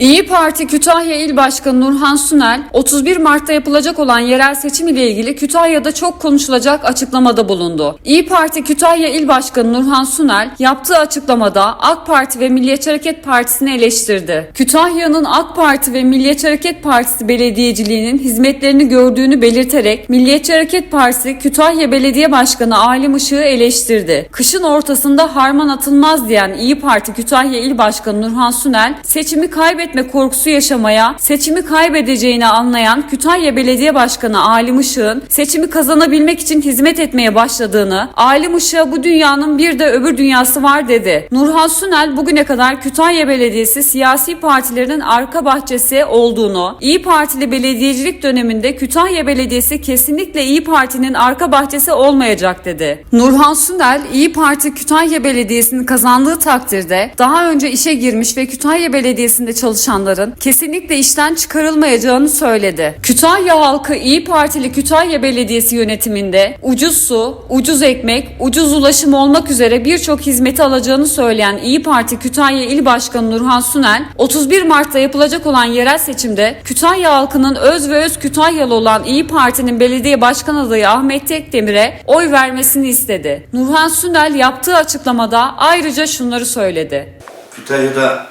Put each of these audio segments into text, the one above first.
İyi Parti Kütahya İl Başkanı Nurhan Sunel, 31 Mart'ta yapılacak olan yerel seçim ile ilgili Kütahya'da çok konuşulacak açıklamada bulundu. İyi Parti Kütahya İl Başkanı Nurhan Sunel, yaptığı açıklamada AK Parti ve Milliyetçi Hareket Partisi'ni eleştirdi. Kütahya'nın AK Parti ve Milliyetçi Hareket Partisi belediyeciliğinin hizmetlerini gördüğünü belirterek, Milliyetçi Hareket Partisi Kütahya Belediye Başkanı Alim Işık'ı eleştirdi. Kışın ortasında harman atılmaz diyen İyi Parti Kütahya İl Başkanı Nurhan Sunel, seçimi kaybetme korkusu yaşamaya, seçimi kaybedeceğini anlayan Kütahya Belediye Başkanı Alim Işık'ın seçimi kazanabilmek için hizmet etmeye başladığını, Alim Işık'a bu dünyanın bir de öbür dünyası var dedi. Nurhan Sunel bugüne kadar Kütahya Belediyesi siyasi partilerinin arka bahçesi olduğunu, İyi Partili belediyecilik döneminde Kütahya Belediyesi kesinlikle İyi Parti'nin arka bahçesi olmayacak dedi. Nurhan Sunel, İyi Parti Kütahya Belediyesi'nin kazandığı takdirde daha önce işe girmiş ve Kütahya Belediyesi'nde çalışanların kesinlikle işten çıkarılmayacağını söyledi. Kütahya halkı İyi Partili Kütahya Belediyesi yönetiminde ucuz su, ucuz ekmek, ucuz ulaşım olmak üzere birçok hizmeti alacağını söyleyen İyi Parti Kütahya İl Başkanı Nurhan Sunel, 31 Mart'ta yapılacak olan yerel seçimde Kütahya halkının öz ve öz Kütahyalı olan İyi Parti'nin belediye başkan adayı Ahmet Tekdemir'e oy vermesini istedi. Nurhan Sunel yaptığı açıklamada ayrıca şunları söyledi. Kütahya'da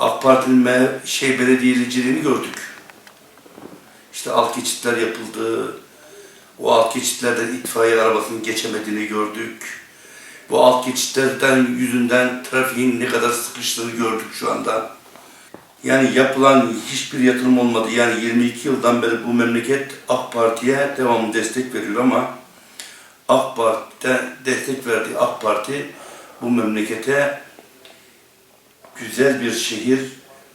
AK Parti'nin şey belediyeciliğini gördük. İşte alt geçitler yapıldı. O alt geçitlerden itfaiye arabasının geçemediğini gördük. Bu alt geçitlerden yüzünden trafiğin ne kadar sıkıştığını gördük şu anda. Yani yapılan hiçbir yatırım olmadı. Yani 22 yıldan beri bu memleket AK Parti'ye devamlı destek veriyor ama AK Parti'de destek verdiği AK Parti bu memlekete güzel bir şehir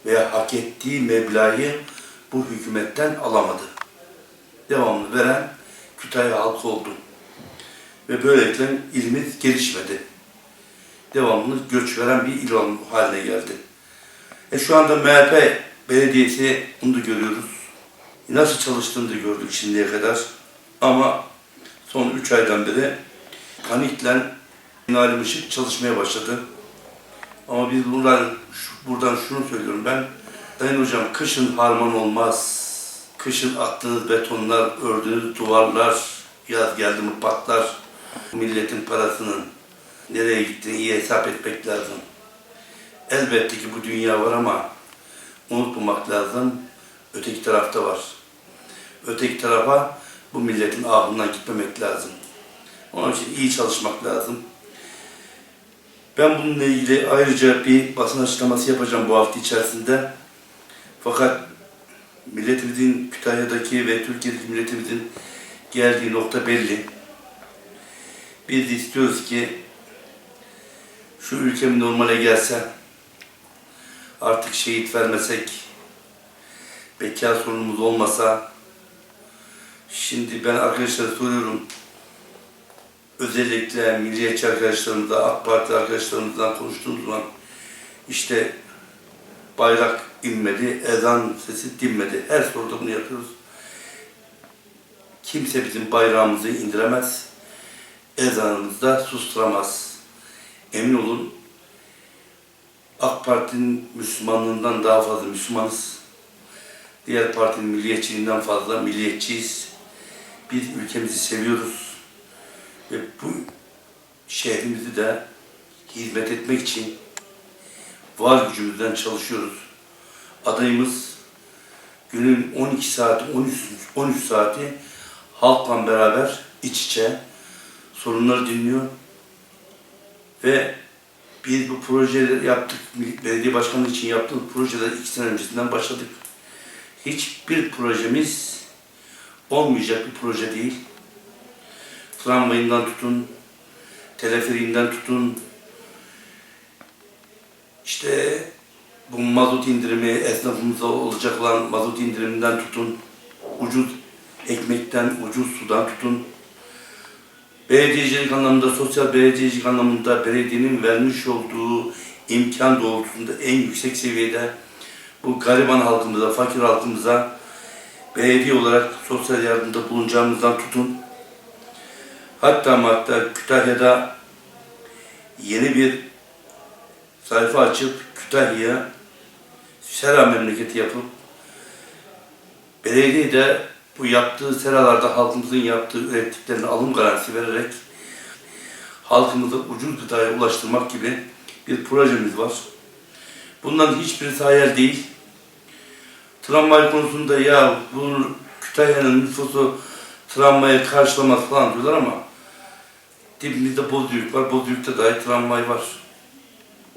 veya hak ettiği meblağı bu hükümetten alamadı. Devamlı veren Kütahya halkı oldu. Ve böylelikle ilimiz gelişmedi. Devamlı göç veren bir il haline geldi. E şu anda MHP belediyesi bunu da görüyoruz. Nasıl çalıştığını da gördük şimdiye kadar. Ama son 3 aydan beri panikle Nalim Işık çalışmaya başladı. Ama biz buradan, buradan şunu söylüyorum ben. Sayın hocam kışın harman olmaz. Kışın attığınız betonlar, ördüğünüz duvarlar, yaz geldi mi patlar. Milletin parasının nereye gittiğini iyi hesap etmek lazım. Elbette ki bu dünya var ama unutmamak lazım. Öteki tarafta var. Öteki tarafa bu milletin ahından gitmemek lazım. Onun için iyi çalışmak lazım. Ben bununla ilgili ayrıca bir basın açıklaması yapacağım bu hafta içerisinde. Fakat milletimizin Kütahya'daki ve Türkiye'deki milletimizin geldiği nokta belli. Biz istiyoruz ki şu ülkem normale gelse, artık şehit vermesek, bekar sorunumuz olmasa, şimdi ben arkadaşlara soruyorum, özellikle milliyetçi arkadaşlarımızla, AK Parti arkadaşlarımızla konuştuğumuz zaman işte bayrak inmedi, ezan sesi dinmedi. Her soruda bunu yapıyoruz. Kimse bizim bayrağımızı indiremez, ezanımızı da susturamaz. Emin olun AK Parti'nin Müslümanlığından daha fazla Müslümanız. Diğer partinin milliyetçiliğinden fazla milliyetçiyiz. Biz ülkemizi seviyoruz ve bu şehrimizi de hizmet etmek için var gücümüzden çalışıyoruz. Adayımız günün 12 saati, 13, 13 saati halkla beraber iç içe sorunları dinliyor ve biz bu projeleri yaptık. Belediye başkanlığı için yaptığımız projeler iki sene öncesinden başladık. Hiçbir projemiz olmayacak bir proje değil tramvayından tutun, teleferiğinden tutun, işte bu mazot indirimi, esnafımıza olacak olan mazot indiriminden tutun, ucuz ekmekten, ucuz sudan tutun, belediyecilik anlamında, sosyal belediyecilik anlamında belediyenin vermiş olduğu imkan doğrultusunda en yüksek seviyede bu gariban halkımıza, fakir halkımıza belediye olarak sosyal yardımda bulunacağımızdan tutun, Hatta ama hatta Kütahya'da yeni bir sayfa açıp Kütahya sera memleketi yapıp belediye de bu yaptığı seralarda halkımızın yaptığı ürettiklerini alım garantisi vererek halkımızı ucuz gıdaya ulaştırmak gibi bir projemiz var. Bundan hiçbirisi hayal değil. Tramvay konusunda ya bu Kütahya'nın nüfusu tramvayı karşılamaz falan diyorlar ama dibimizde Bozüyük var. Bozüyük'te dahi tramvay var.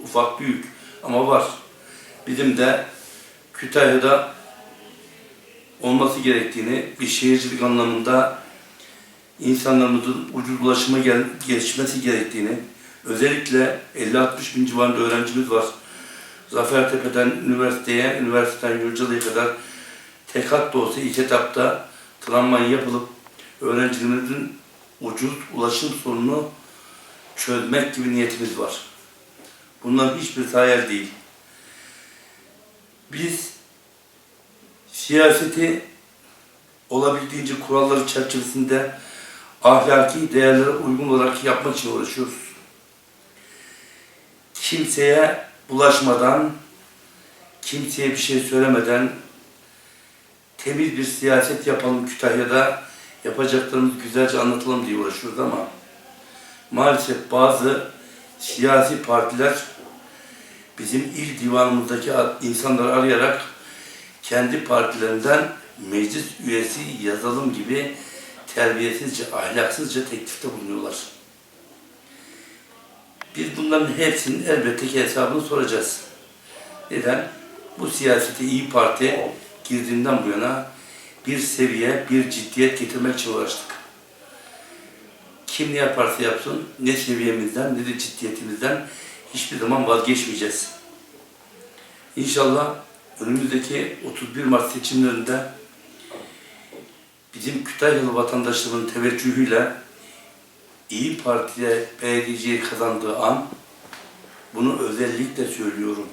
Ufak büyük ama var. Bizim de Kütahya'da olması gerektiğini, bir şehircilik anlamında insanlarımızın ucuz ulaşıma gel geçmesi gerektiğini, özellikle 50-60 bin civarında öğrencimiz var. Zafertepe'den üniversiteye, üniversiteden Gürcalı'ya kadar tek hat da olsa ilk etapta tramvay yapılıp öğrencilerimizin ucuz ulaşım sorununu çözmek gibi niyetimiz var. Bunların hiçbir hayal değil. Biz siyaseti olabildiğince kuralları çerçevesinde ahlaki değerlere uygun olarak yapmak için uğraşıyoruz. Kimseye bulaşmadan, kimseye bir şey söylemeden temiz bir siyaset yapalım Kütahya'da, yapacaklarımız güzelce anlatalım diye uğraşıyoruz ama maalesef bazı siyasi partiler bizim il divanımızdaki insanları arayarak kendi partilerinden meclis üyesi yazalım gibi terbiyesizce, ahlaksızca teklifte bulunuyorlar. Biz bunların hepsinin elbette ki hesabını soracağız. Neden? Bu siyasete iyi Parti girdiğinden bu yana bir seviye, bir ciddiyet getirmek için uğraştık. Kim ne yaparsa yapsın, ne seviyemizden ne de ciddiyetimizden hiçbir zaman vazgeçmeyeceğiz. İnşallah önümüzdeki 31 Mart seçimlerinde bizim Kütahyalı vatandaşlarının teveccühüyle İyi Parti'ye belediyeciyi kazandığı an bunu özellikle söylüyorum.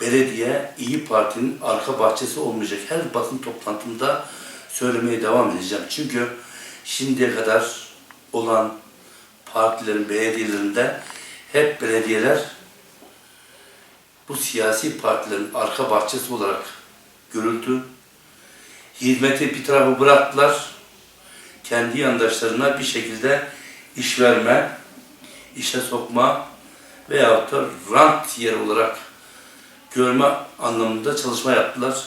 Belediye İyi Parti'nin arka bahçesi olmayacak. Her basın toplantımda söylemeye devam edeceğim. Çünkü şimdiye kadar olan partilerin belediyelerinde hep belediyeler bu siyasi partilerin arka bahçesi olarak görüldü. Hizmeti bir tarafa bıraktılar. Kendi yandaşlarına bir şekilde iş verme, işe sokma veyahut da rant yer olarak görme anlamında çalışma yaptılar.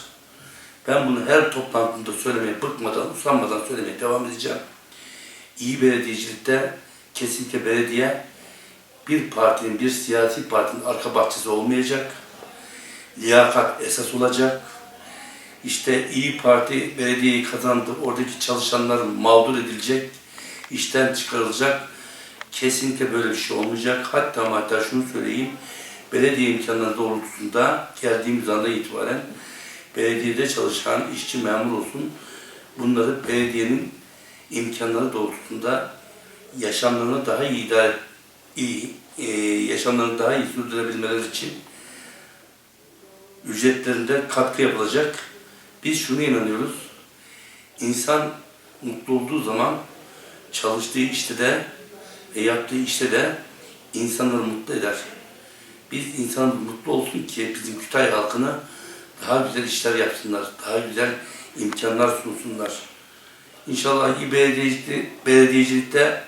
Ben bunu her toplantımda söylemeye bıkmadan, usanmadan söylemeye devam edeceğim. İyi belediyecilikte kesinlikle belediye bir partinin, bir siyasi partinin arka bahçesi olmayacak. Liyakat esas olacak. İşte İyi Parti belediyeyi kazandı. Oradaki çalışanlar mağdur edilecek. işten çıkarılacak. Kesinlikle böyle bir şey olmayacak. Hatta hatta şunu söyleyeyim. Belediye imkanları doğrultusunda geldiğimiz anda itibaren belediyede çalışan işçi memur olsun bunları belediyenin imkanları doğrultusunda yaşamlarını daha iyi idare iyi, e, yaşamlarını daha iyi sürdürebilmeleri için ücretlerinde katkı yapılacak. Biz şunu inanıyoruz. İnsan mutlu olduğu zaman çalıştığı işte de ve yaptığı işte de insanları mutlu eder. Biz insan mutlu olsun ki bizim Kütahya halkına daha güzel işler yapsınlar, daha güzel imkanlar sunsunlar. İnşallah iyi belediyecilikte, belediyecilikte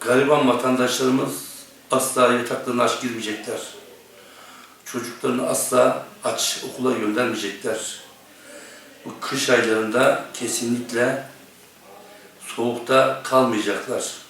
gariban vatandaşlarımız asla yataklarına aç girmeyecekler. Çocuklarını asla aç okula göndermeyecekler. Bu kış aylarında kesinlikle soğukta kalmayacaklar.